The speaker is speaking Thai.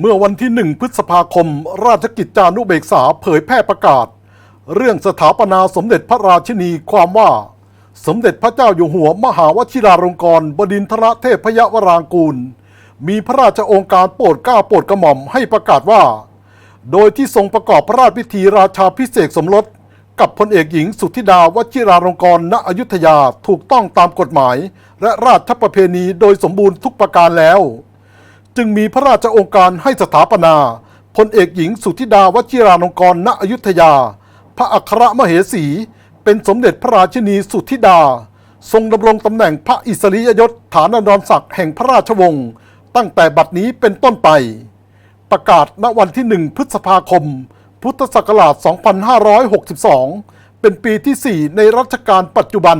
เมื่อวันที่หนึ่งพฤษภาคม ราชกิจจานุเบกษาเผยแพร่ประกาศ เรื่องสถาปนาสมเด็จพระราชินีความว่า สมเด็จพระเจ้าอยู่หัวมหาวชิราลงกรณบดินทรเทพยวรางกูล มีพระราชองการโปรดเกล้าโปรดกระหม่อมให้ประกาศว่า โดยที่ทรงประกอบพระราชพิธีราชาพิเศษสมรส กับพลเอกหญิงสุทธิดาวชิราลงกรณณอยุธยาถูกต้องตามกฎหมาย และราชประเพณีโดยสมบูรณ์ทุกประการแล้ว จึงมีพระราชโองการให้สถาปนาพลเอกหญิงสุทธิดาวชิราลงกรณณอยุธยา พระอัครมเหสี เป็นสมเด็จพระราชินีสุทธิดา ทรงดำรงตำแหน่งพระอิสริยยศฐานนรศักดิ์แห่งพระราชวงศ์ตั้งแต่บัดนี้เป็นต้นไป ประกาศณวันที่1พฤษภาคม พุทธศักราช 2562 เป็นปีที่ 4 ในรัชกาลปัจจุบัน